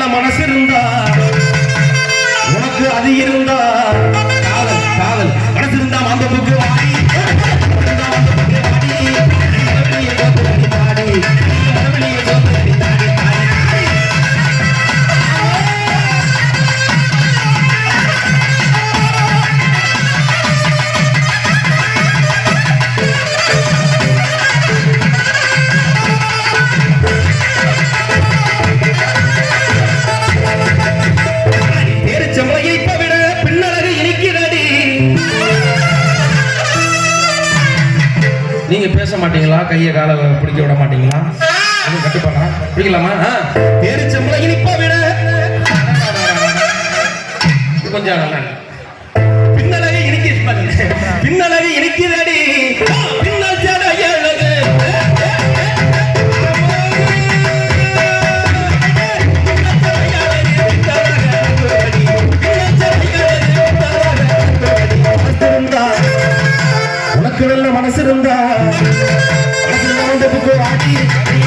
நல்ல மனசு இருந்தா உனக்கு அது இருந்தா மாட்டீங்களா கையை காலை பிடிக்க விட மாட்டீங்களா? அது கட்டுப்பாடா? பிடிக்கலாமா? ஆ. இனிப்பா விட. கொஞ்சம் நல்லா பின்னலகை இனிக்கு பின்னலகை உனக்கு நல்ல மனசு இருந்தா ஆட்டி